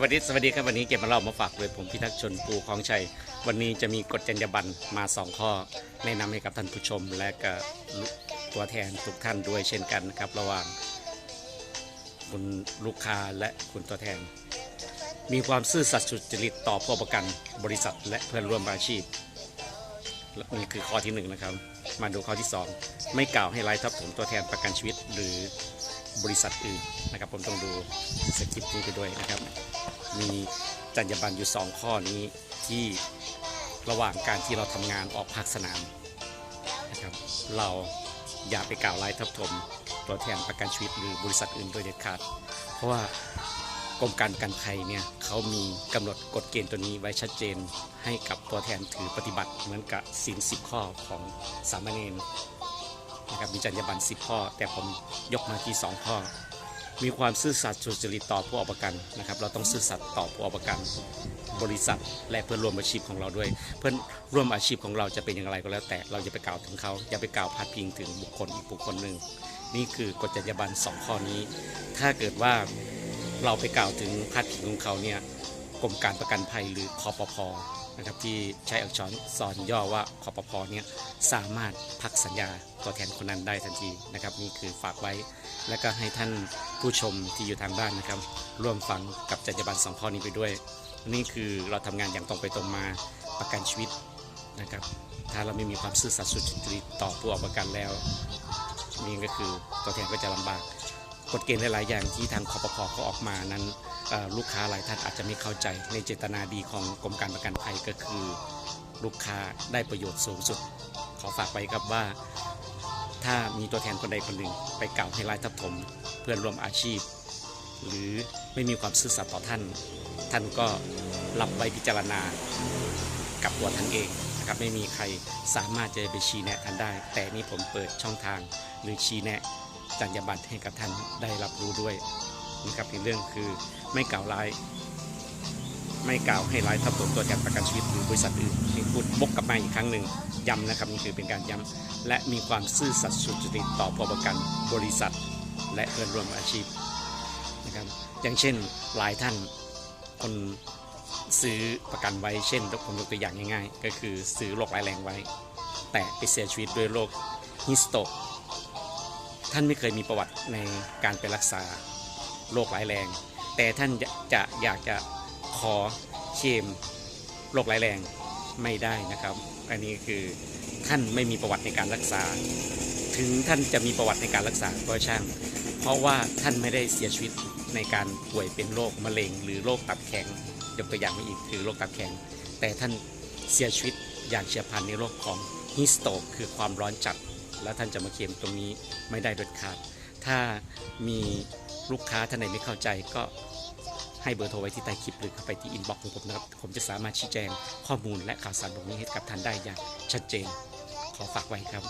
สวัสดีสวัสดีครับวันนี้เก็บมาเล่ามาฝากเลยผมพิทักษ์ชนปูคลองชัย วันนี้จะมีกฎจรรยาบรรณมาสองข้อ แนะนำให้กับท่านผู้ชม และก็ตัวแทนทุกท่านด้วยเช่นกันนะครับระหว่างคุณลูกค้าและคุณตัวแทน มีความซื่อสัตย์สุจริตต่อผู้ประกันบริษัท และเพื่อนร่วมอาชีพนี่คือข้อที่หนึ่งนะครับ มาดูข้อที่สองไม่กล่าวให้ร้ายทับถมตัวแทนประกันชีวิตหรือบริษัทอื่นนะครับ ผมต้องดูสคริปต์นี้ไปด้วยนะครับ มีจรรยาบรรณอยู่ 2 ข้อนี้ที่ระหว่างการที่เราทำงานออกภาคสนามนะครับเราอย่าไปกล่าวร้ายทับถมตัวแทนประกันชีวิตหรือบริษัทอื่นโดยเด็ดขาด เพราะว่ากรมการประกันภัยเนี่ยเขามีกำหนดกฎเกณฑ์ตัวนี้ไว้ชัดเจนให้กับตัวแทนถือปฏิบัติเหมือนกับสินสิบข้อของสามเณรนะครับมีจรรยาบรรณสิบข้อ แต่ผมยกมาที่สองข้อ มีความซื่อสัตย์สุจริตต่อผู้เอาประกันนะครับ เราต้องซื่อสัตย์ต่อผู้เอาประกัน บริษัทและเพื่อนร่วมอาชีพของเราด้วย เพื่อนร่วมอาชีพของเราจะเป็นอย่างไรก็แล้วแต่เราจะไปกล่าวถึงเขาอย่าไปกล่าวพาดพิงถึงบุคคลอีกบุคคลหนึ่งนี่คือกฎจรรยาบรรณสองข้อนี้ ถ้าเกิดว่าเราไปกล่าวถึงพาดพิงของเขาเนี่ยกรมการประกันภัยหรือคอปพ นะครับที่ใช้อักษรสอนย่อว่าคอปพเนี่ยสามารถพักสัญญาตัวแทนคนนั้นได้ทันทีนะครับนี่คือฝากไว้ และก็ให้ท่านผู้ชมที่อยู่ทางบ้านนะครับ ร่วมฟังกับจรรยาบรรณสองข้อนี้ไปด้วย นี่คือเราทำงานอย่างตรงไปตรงมาประกันชีวิตนะครับ ถ้าเราไม่มีความซื่อสัตย์สุจริตต่อผู้เอาประกันแล้วนี่ก็คือตัวแทนก็จะลำบากกฎเกณฑ์หลายๆอย่างที่ทางคอปพเขาออกมานั้น ลูกค้าหลายท่านอาจจะไม่เข้าใจในเจตนาดีของกรมการประกันภัยก็คือ ลูกค้าได้ประโยชน์สูงสุด ขอฝากไว้ครับว่า ถ้ามีตัวแทนคนใดคนหนึ่ง ไปกล่าวให้ร้ายทับถม เพื่อนร่วมอาชีพ หรือไม่มีความซื่อสัตย์ต่อท่าน ท่านก็รับไว้พิจารณากับตัวท่านเองนะครับไม่มีใครสามารถจะไปชี้แนะท่านได้ แต่นี่ผมเปิดช่องทางหรือชี้แนะจรรยาบรรณให้กับท่านได้รับรู้ด้วย นะครับในเรื่องคือไม่กล่าวร้าย ไม่กล่าวให้ร้ายทับถมตัวแทนประกันชีวิตหรือบริษัทอื่นที่พูดบกกลับมาอีกครั้งหนึ่งย้ำนะครับนี่คือเป็นการย้ำและมีความซื่อสัตย์สุจริตต่อผู้ประกันบริษัท และเพื่อนร่วมอาชีพนะครับอย่างเช่นหลายท่านคนซื้อประกันไว้เช่นผมยกตัวอย่างง่ายๆ ก็คือซื้อโรคร้ายแรงไว้ แต่ไปเสียชีวิตด้วยโรคฮิสโตท่านไม่เคยมีประวัติในการไปรักษา โรคร้ายแรง แต่ท่านจะจะอยากจะขอเคลมโรคร้ายแรงไม่ได้นะครับ อันนี้คือท่านไม่มีประวัติในการรักษา ถึงท่านจะมีประวัติในการรักษาก็ช่าง เพราะว่าท่านไม่ได้เสียชีวิตในการป่วยเป็นโรคมะเร็ง หรือโรคตับแข็งยกตัวอย่างมาอีกคือโรคตับแข็ง แต่ท่านเสียชีวิตอย่างเฉียบพลันในโรคของฮิสโตกคือความร้อนจัด แล้วท่านจะมาเคลมตรงนี้ไม่ได้เด็ดขาด ถ้ามี ลูกค้าท่านไหนไม่เข้าใจก็ให้เบอร์โทรไว้ที่ใต้คลิปหรือเข้าไปที่อินบ็อกซ์ของผมนะครับ ผมจะสามารถชี้แจงข้อมูลและข่าวสารตรงนี้ให้กับท่านได้อย่างชัดเจน ขอฝากไว้ครับ